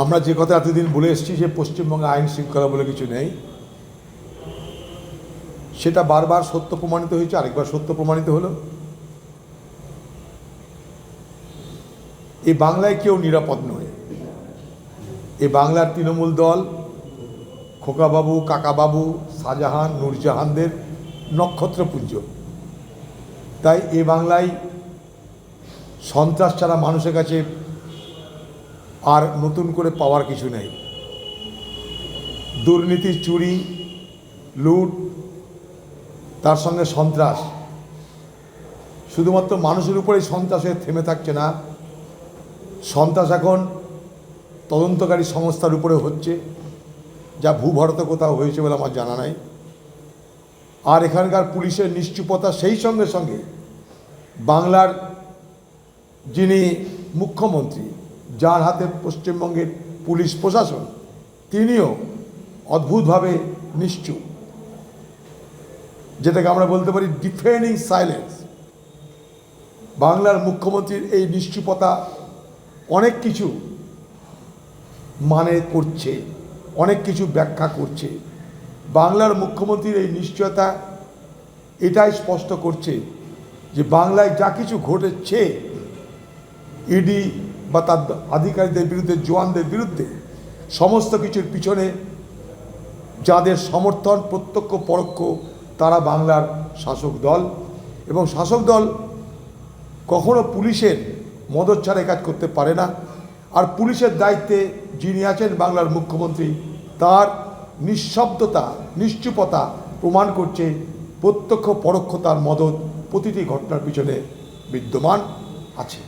আমরা যে কথা এতদিন বলে এসেছি যে পশ্চিমবঙ্গে আইন শৃঙ্খলা বলে কিছু নেই, সেটা বারবার সত্য প্রমাণিত হয়েছে, আরেকবার সত্য প্রমাণিত হলো। এই বাংলায় কেউ নিরাপদ নয়। এই বাংলার তৃণমূল দল, খোকাবাবু, কাকাবাবু, শাহজাহান, নূরজাহানদের নক্ষত্রপুঞ্জ। তাই এ বাংলায় সন্ত্রাস ছাড়া মানুষের কাছে আর নতুন করে পাওয়ার কিছু নেই। দুর্নীতি, চুরি, লুট, তার সঙ্গে সন্ত্রাস। শুধুমাত্র মানুষের উপরেই সন্ত্রাস থেমে থাকছে না, সন্ত্রাস এখন তদন্তকারী সংস্থার উপরে হচ্ছে, যা ভূভারতে কোথাও হয়েছে বলে আমার জানা নাই। আর এখানকার পুলিশের নিশ্চুপতা সেই সঙ্গে সঙ্গে বাংলার যিনি মুখ্যমন্ত্রী যার হাতে পশ্চিমবঙ্গের পুলিশ প্রশাসন, তিনিও অদ্ভুতভাবে নিশ্চুপ। যেটাকে আমরা বলতে পারি ডিফেন্ডিং সাইলেন্স বাংলার মুখ্যমন্ত্রীর এই নিশ্চুপতা অনেক কিছু মানে করছে, অনেক কিছু ব্যাখ্যা করছে। বাংলার মুখ্যমন্ত্রীর এই নিশ্চয়তা এটাই স্পষ্ট করছে যে বাংলায় যা কিছু ঘটেছে, ইডি বা তার আধিকারিকদের বিরুদ্ধে জোয়ানদের বিরুদ্ধে সমস্ত কিছুর পিছনে যাদের সমর্থন, প্রত্যক্ষ, পরোক্ষ, তারা বাংলার শাসক দল এবং শাসক দল কখনো পুলিশের মদত ছাড়া কাজ করতে পারে না। আর পুলিশের দায়িত্বে যিনি আছেন বাংলার মুখ্যমন্ত্রী, তার নিঃশব্দতা, নিশ্চুপতা প্রমাণ করছে প্রত্যক্ষ, পরোক্ষ তার মদত প্রতিটি ঘটনার পিছনে বিদ্যমান আছে।